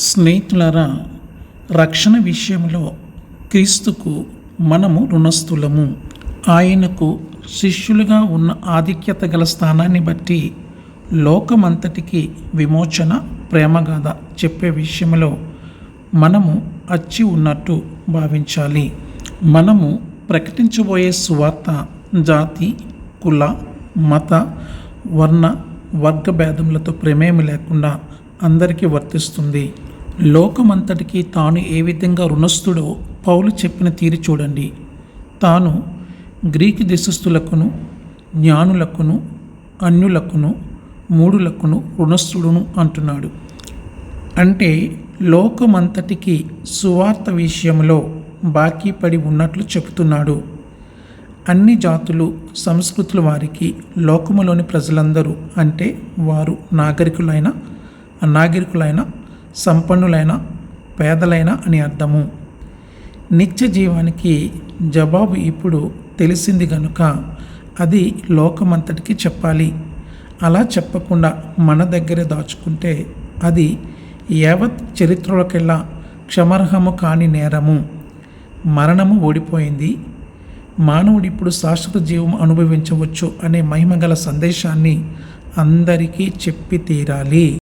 స్నేహితులారా రక్షణ విషయంలో క్రీస్తుకు మనము రుణస్థులము. ఆయనకు శిష్యులుగా ఉన్న ఆధిక్యత గల స్థానాన్ని బట్టి లోకమంతటికి విమోచన ప్రేమగాథ చెప్పే విషయంలో మనము అచ్చి ఉన్నట్టు భావించాలి. మనము ప్రకటించబోయే సువార్త జాతి కుల మత వర్ణ వర్గ భేదములతో ప్రమేయం లేకుండా అందరికీ వర్తిస్తుంది. లోకమంతటికి తాను ఏ విధంగా రుణస్థుడో పౌలు చెప్పిన తీరు చూడండి. తాను గ్రీకు దేశస్థులకును జ్ఞానులకును అన్యులకును మూడులకును రుణస్థుడును అంటున్నాడు. అంటే లోకమంతటికి సువార్త విషయంలో బాకీ పడి ఉన్నట్లు చెబుతున్నాడు. అన్ని జాతులు సంస్కృతుల వారికి లోకములోని ప్రజలందరూ అంటే వారు నాగరికులైన అనాగరికులైన సంపన్నులైన పేదలైన అని అర్థము. నిత్య జీవానికి జవాబు ఇప్పుడు తెలిసింది గనుక అది లోకమంతటికి చెప్పాలి. అలా చెప్పకుండా మన దగ్గరే దాచుకుంటే అది యావత్ చరిత్రలోకెల్లా క్షమర్హము కాని నేరము. మరణము ఓడిపోయింది. మానవుడు ఇప్పుడు శాశ్వత జీవం అనుభవించవచ్చు అనే మహిమగల సందేశాన్ని అందరికీ చెప్పి తీరాలి.